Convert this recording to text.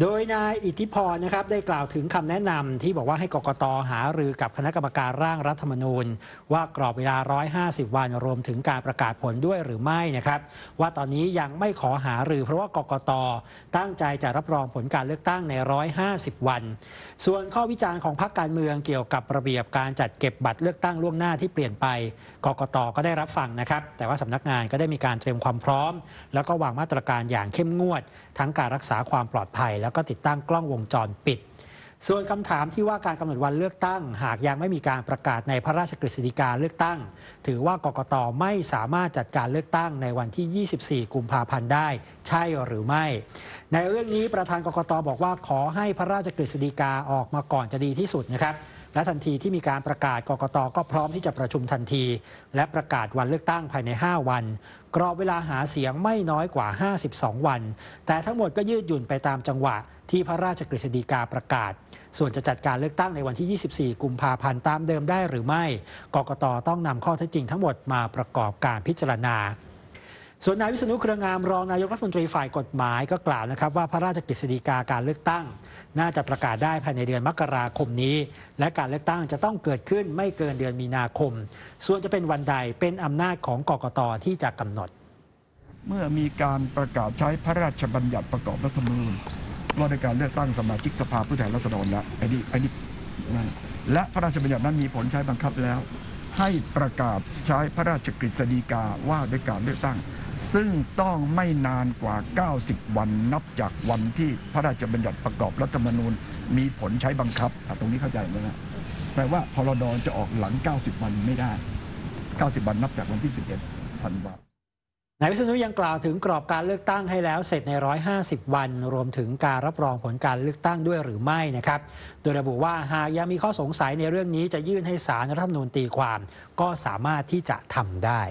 โดยนายอิทธิพรนะครับได้กล่าวถึงคำแนะนำที่บอกว่าให้กกตหารือกับคณะกรรมการร่างรัฐธรรมนูญ ว่ากรอบเวลา 150 วันรวมถึงการประกาศผลด้วยหรือไม่นะครับ ว่าตอนนี้ยังไม่ขอหารือเพราะว่ากกตตั้งใจจะรับรองผลการเลือกตั้งใน 150 วัน ส่วนข้อวิจารณ์ของพรรคการเมืองเกี่ยวกับระเบียบการจัดเก็บบัตรเลือกตั้งล่วงหน้าที่เปลี่ยนไป กกตก็ได้รับฟังนะครับ แต่ว่าสำนักงานก็ได้มีการเตรียมความพร้อม แล้วก็วางมาตรการอย่างเข้มงวด ทั้งการรักษาความปลอดภัยแล้วก็ติดตั้งกล้องวงจรปิด ส่วนคำถามที่ว่าการกำหนดวันเลือกตั้ง หากยังไม่มีการประกาศในพระราชกฤษฎีกาเลือกตั้ง ถือว่ากกตไม่สามารถจัดการเลือกตั้งในวันที่ 24 กุมภาพันธ์ได้ ใช่หรือไม่ ในเรื่องนี้ประธานกกตบอกว่าขอให้พระราชกฤษฎีกาออกมาก่อนจะดีที่สุดนะครับ และทันทีที่มีการประกาศกกตก็พร้อมที่จะประชุมทันที และประกาศวันเลือกตั้งภายใน 5 วัน กรอบเวลาหาเสียงไม่น้อยกว่า 52 วัน แต่ทั้งหมดก็ยืดหยุ่นไปตามจังหวะที่พระราชกฤษฎีกาประกาศ ส่วนจะจัดการเลือกตั้งในวันที่ 24 กุมภาพันธ์ตามเดิมได้หรือไม่ กกตต้องนำข้อเท็จจริงทั้งหมดมาประกอบการพิจารณา ส่วนนายวิษณุเครืองามรองนายกรัฐมนตรีฝ่ายกฎหมายก็กล่าวนะครับว่าพระราชกฤษฎีกาการเลือกตั้ง น่าจะประกาศได้ภายในเดือนมกราคมนี้ และการเลือกตั้งจะต้องเกิดขึ้นไม่เกินเดือนมีนาคม ส่วนจะเป็นวันใดเป็นอำนาจของกกตที่จะกำหนด เมื่อมีการประกาศใช้พระราชบัญญัติประกอบรัฐธรรมนูญว่าในการเลือกตั้งสมาชิกสภาผู้แทนราษฎรแล้วไอ้นี่ไอ้นี่และพระราชบัญญัตินั้นมีผลใช้บังคับแล้ว ให้ประกาศใช้พระราชกฤษฎีกาว่าด้วยการเลือกตั้ง ซึ่งต้องไม่นานกว่า 90 วันนับจากวันที่พระราชบัญญัติประกอบรัฐธรรมนูญ มีผลใช้บังคับอะตรงนี้เข้าใจไหมนะแปลว่าพรดจะออกหลัง 90 วันไม่ได้ 90 วันนับจากวันที่ 11ธันวานายวิษณุยังกล่าวถึงกรอบการเลือกตั้งให้แล้วเสร็จใน 150 วัน รวมถึงการรับรองผลการเลือกตั้งด้วยหรือไม่นะครับ โดยระบุว่าหากยังมีข้อสงสัยในเรื่องนี้จะยื่นให้สารรัฐธรรมนูญตีความ ก็สามารถที่จะทำได้